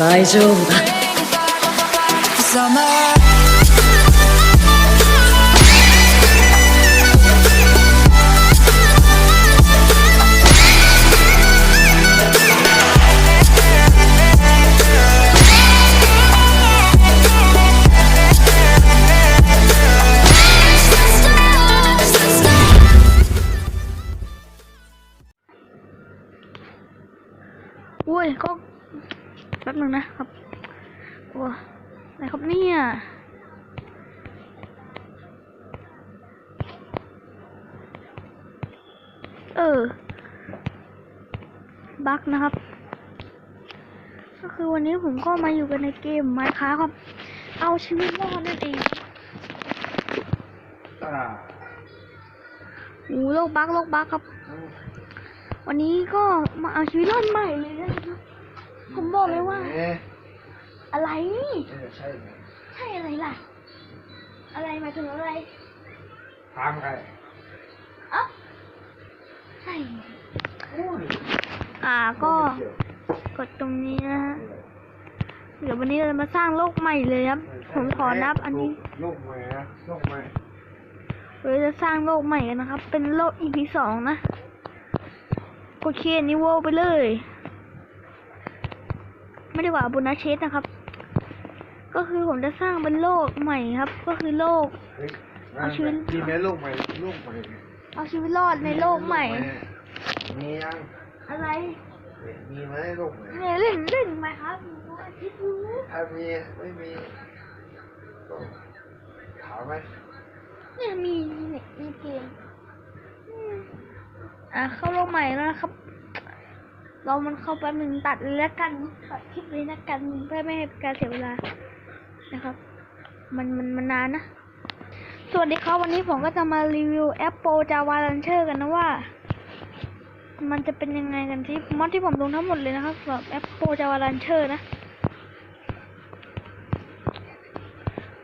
大丈夫だ ครับเนี่ยเออบั๊กนะครับ ก็คือวันนี้ผมก็มาอยู่กันในเกมไมค้าครับ เอาชีวิตรอดนั่นเองโอ้โลกบั๊กโลกบั๊กครับ วันนี้ก็มาเอาชีวิตรอดใหม่เลยนะครับผมบอกเลยว่าเอ๊ะอะไรเอ๊ะใช่ไหมใช่อะไรล่ะ อะไรหมายถึงอะไรถามใครเอ้าใช่โอ้ยอ่าก็กดตรงนี้นะฮะเดี๋ยววันนี้เรามาสร้างโลกใหม่เลยครับ ผมขอนับอันนี้โลกใหม่นะโลกใหม่เราจะสร้างโลกใหม่กันนะครับ เป็นโลก EP สองนะกดเคนิโวไปเลย ไม่ได้ว่าบุนาเชสนะครับ ก็คือผมจะสร้างเป็นโลกใหม่ครับ ก็คือโลกเฮ้ยเอาชีวิต มีไหมโลกใหม่โลกใหม่เอาชีวิตรอดในโลกใหม่ มียังอะไรมีไหมโลกใหม่เนี่ยเล่นเล่นไหมครับอาทิตย์รู้ถ้ามีไม่มีก็ถามไหมเนี่ยมีเนี่ยมีเกมอืมอะเข้าโลกใหม่แล้วนะครับ เรามันเข้าแป๊บหนึ่งตัดเลยแล้วกันตัดคลิปเลยแล้วกันเพื่อไม่ให้เป็นการเสียเวลา นะครับ มันมันมันนานนะ สวัสดีครับวันนี้ผมก็จะมารีวิวแอปโป Java Launcher กันนะว่า มันจะเป็นยังไงกันที่มอดที่ผมลงทั้งหมดเลยนะครับสำหรับแอปโป Java Launcher นะ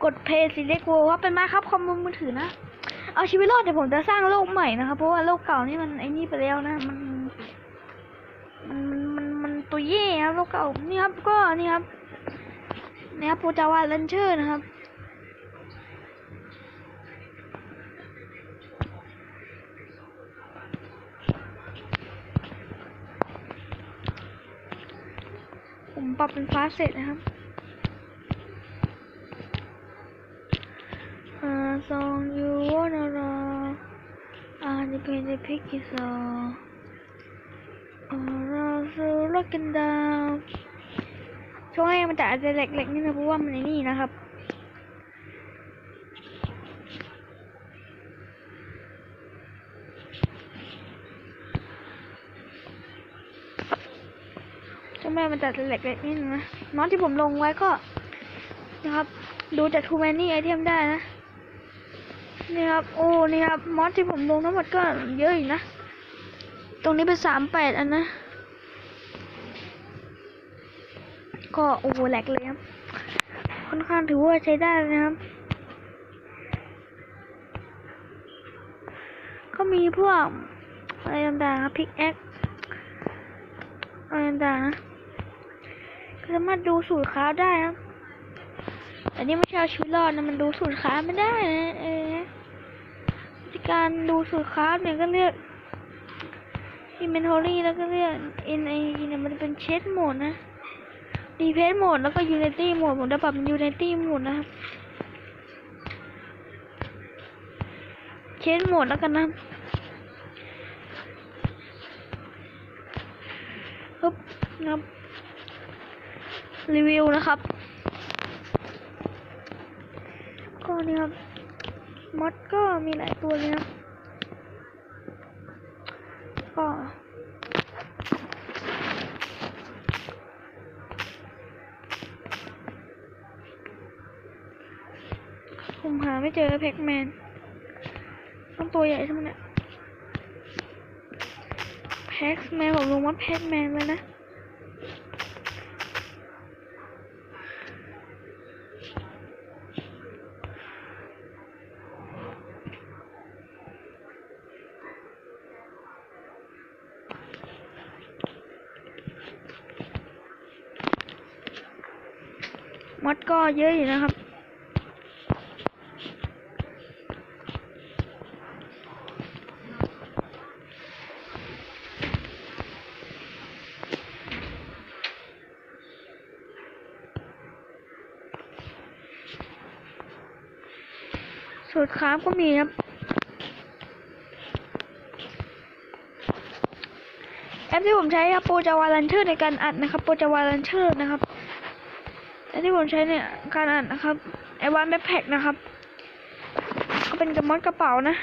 กดเพย์ซีเล็กโวว่าเป็นมาครับคอมมูมือถือนะ เอาชีวิตรอดเดี๋ยวผมจะสร้างโลกใหม่นะครับ เพราะว่าโลกเก่านี่มันไอ้นี่ไปแล้วนะ มัน มันมันมันมันตัวเย่ครับโลกเก่านี่ครับก็นี่ครับ นี่ครับโปรจาวาเลันเชอร์นะครับผมปรับเป็นฟ้าเสร็จนะครับอ่าซองยูวอนรออ่าจะเป็นจะพิกกิซออ่าเราซื้อรถกันดาว ช่วงแรกมันจะอาจจะแหลกๆนิดนะเพราะว่ามันไอ้นี่นะครับช่วงแรกมันจะแหลกๆนิดนึงนะน้องที่ผมลงไว้ก็นะครับ ดูจากทูแมนนี่ไอเทมได้นะนี่ครับ โอ้ นี่ครับ มอสที่ผมลงทั้งหมดก็เยอะอยู่นะ ตรงนี้เป็นสามแปดอันนะ ก็โอ้โหแหลกเลยครับ ค่อนข้างถือว่าใช้ได้นะครับ ก็มีพวกอะไรต่างๆครับพิกแอคอะไรต่างๆนะก็สามารถดูสูตรค้าได้ครับแต่นี่ไม่ใช่ชีวิตรอดนะมันดูสูตรค้าไม่ได้นะเออวิธีการดูสูตรค้าเนี่ยก็เลือก inventory แล้วก็เลือก NA เนี่ยมันเป็นเชดโหมดนะ defense โหมดแล้วก็ unity โหมดผมจะปรับเป็น unity โหมดนะครับเชดโหมดแล้วกันนะปึ๊บนะครับรีวิวนะครับก็นี่ครับมอดก็มีหลายตัวเลยนะก็ ผมหาไม่เจอแพ็กแมน ต้องตัวใหญ่ใช่ไหมเนี่ยแพ็กแมนผมลงว่าแพ็กแมนไว้นะมอดก็เยอะอยู่นะครับ สูตรคราฟก็มีครับแอปที่ผมใช้ครับโปรจาวาลันเชอร์ในการอัดนะครับโปรจาวาลันเชอร์นะครับแอปที่ผมใช้เนี่ยการอัดนะครับไอวันแบ็คแพ็คนะครับ ก็เป็นกระมอดกระเป๋านะ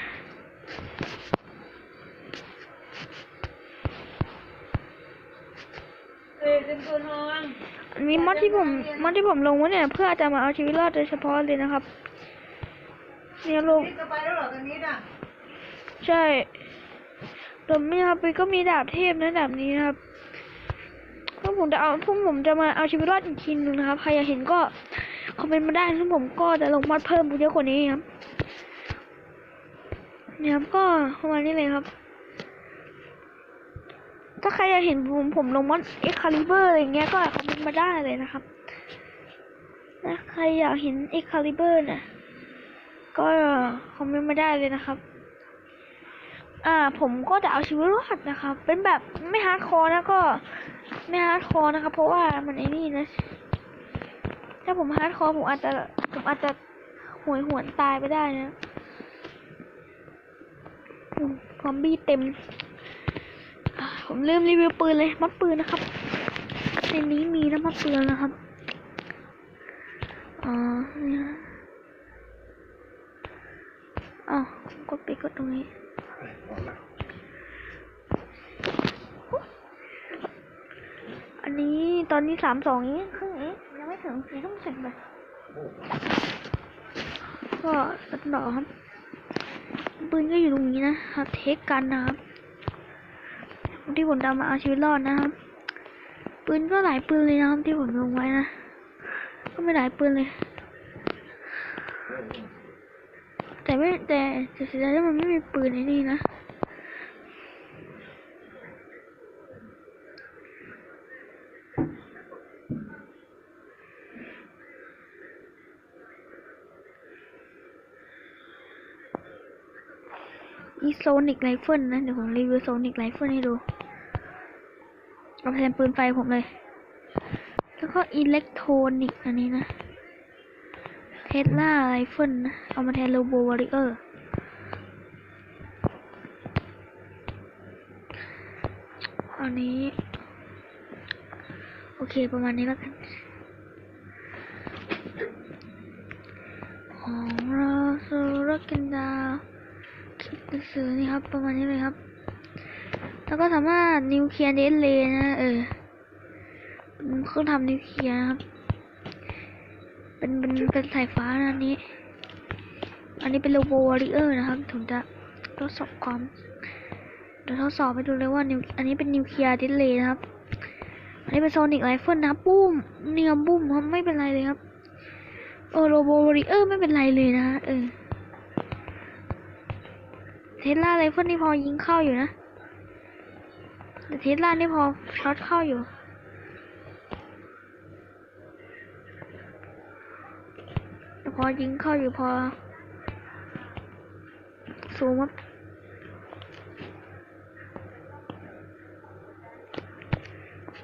เอ้ยเป็นตัวทองอันนี้มอดที่ผมมอดที่ผมลงไว้เนี่ย เพื่อจะมาเอาชีวิตรอดโดยเฉพาะเลยนะครับ เนี่ยลงนี่จะไปแล้วเหรอกันนี้อะใช่แต่ไม่ครับก็มีดาบเทพนะดาบนี้นะครับพวกผมจะเอาพวกผมจะมาเอาชีวิตรอดอีกทีนึงนะครับ ใครอยากเห็นก็คอมเมนต์มาได้ซึ่งผมก็จะลงมอดเพิ่มเยอะกว่านี้ครับเนี่ยครับก็ประมาณนี้เลยครับ ถ้าใครอยากเห็นผมผมลงมอดเอ็กคาลิเบอร์อะไรเงี้ยก็คอมเมนต์มาได้เลยนะครับถ้าใครอยากเห็นเอ็กคาลิเบอร์เนี่ย ก็คอมเมนต์มาได้เลยนะครับ อ่า ผมก็จะเอาชีวิตรอดนะครับ เป็นแบบไม่ฮาร์ดคอร์นะก็ ไม่ฮาร์ดคอร์นะครับ เพราะว่ามันไอ้นี่นะ ถ้าผมฮาร์ดคอร์ผมอาจจะผมอาจจะหวยหวนตายไปได้นะอืมซอมบี้เต็ม ผมลืมรีวิวปืนเลยมัดปืนนะครับ ในนี้มีนะมัดปืนนะครับอ๋ อนี่นะอ้าวกดไปกดตรงนี้อันนี้ตอนนี้สามสองนี้ครึ่งยังไม่ถึงสี่ทุ่มสิบเลยก็ตัดต่อครับปืนก็อยู่ตรงนี้นะครับเทคกันนะครับที่ผมจะมาเอาชีวิตรอดนะครับปืนก็หลายปืนเลยนะครับที่ผมลงไว้นะ ก็ไม่หลายปืนเลย ไม่แต่แต่เสียดายที่มันไม่มีปืนในนี่นะอีโซนิกไรเฟิลนะเดี๋ยวผมรีวิวโซนิกไรเฟิลให้ดูเอาแทนปืนไฟผมเลย แล้วก็อิเล็กโทรนิกอันนี้นะ เทสลาไรเฟิลนะ เอามาแทนโลโบวอริเออร์ อันนี้ โอเคประมาณนี้แล้วกัน ของเราสุรกันดาวคลิปหนังสือนี่ครับ ประมาณนี้เลยครับ แล้วก็สามารถนิวเคลียร์เดนเลนะ เออเครื่องทำนิวเคลียร์ครับ เป็นเป็นเป็นสายฟ้านะอันนี้ อันนี้เป็นโลโบวอริเออร์นะครับผมจะทดสอบความเดี๋ยวทดสอบไปดูเลยว่านิวอันนี้เป็นนิวเคลียร์เดนเลนะครับ อันนี้เป็นโซนิกไรเฟิลนะครับปุ้มเนียมบุ้มครับไม่เป็นไรเลยครับเออโรโบวอริเออร์ไม่เป็นไรเลยนะเออเทสลาไรเฟิลนี่พอยิงเข้าอยู่นะแต่เทสลานี่พอช็อตเข้าอยู่ แต่ พอยิงเข้าอยู่พอซูมครับ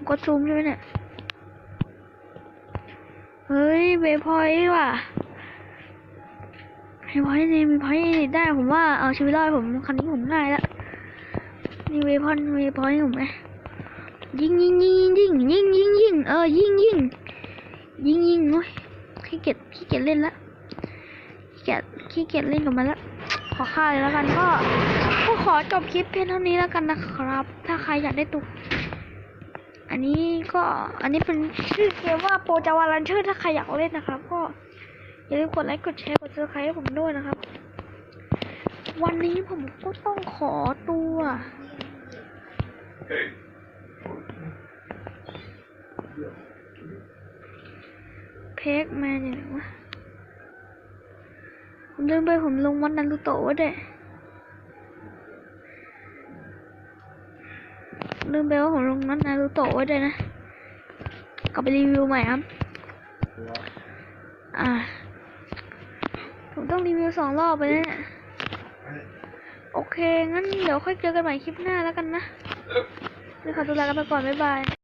กดซูมใช่ไหมเนี่ย เฮ้ยเวพอยว่ะมีพอยนี่มีพอยนี่ได้ผมว่าเอาชีวิตรอดผมคันนี้ผมง่ายแล้วนี่เวพอนเวพอยต์ผมไงยิงยิงยิงยิงยิงยิงยิงเออยิงยิงยิงยิงโอ้ยขี้เกียจขี้เกียจเล่นละ ขี้เกียจเล่นกับมันและขอค่าเลยแล้วกันก็ก็ขอจบคลิปเพียงเท่านี้แล้วกันนะครับ ถ้าใครอยากได้ตุก อันนี้ก็อันนี้เป็นชื่อเกมว่าโปรจาวารันเชอร์ถ้าใครอยากเล่นนะครับ ก็อย่าลืมกดไลค์กดแชร์กดซับสไครต์ให้ผมด้วยนะครับ วันนี้ผมก็ต้องขอตัวเพกแมนอย่างไรวะ ลืมไปผมลงวันนารูโตะไว้ด้วยลืมไปว่าผมลงวันนารูโตะไว้ด้วยนะกลับไปรีวิวใหม่ครับ อะผมต้องรีวิวสองรอบไปเนี่ยโอเค งั้นเดี๋ยวค่อยเจอกันใหม่คลิปหน้าแล้วกันนะเดี๋ยวขอตัวลากันไปก่อน บ๊ายบาย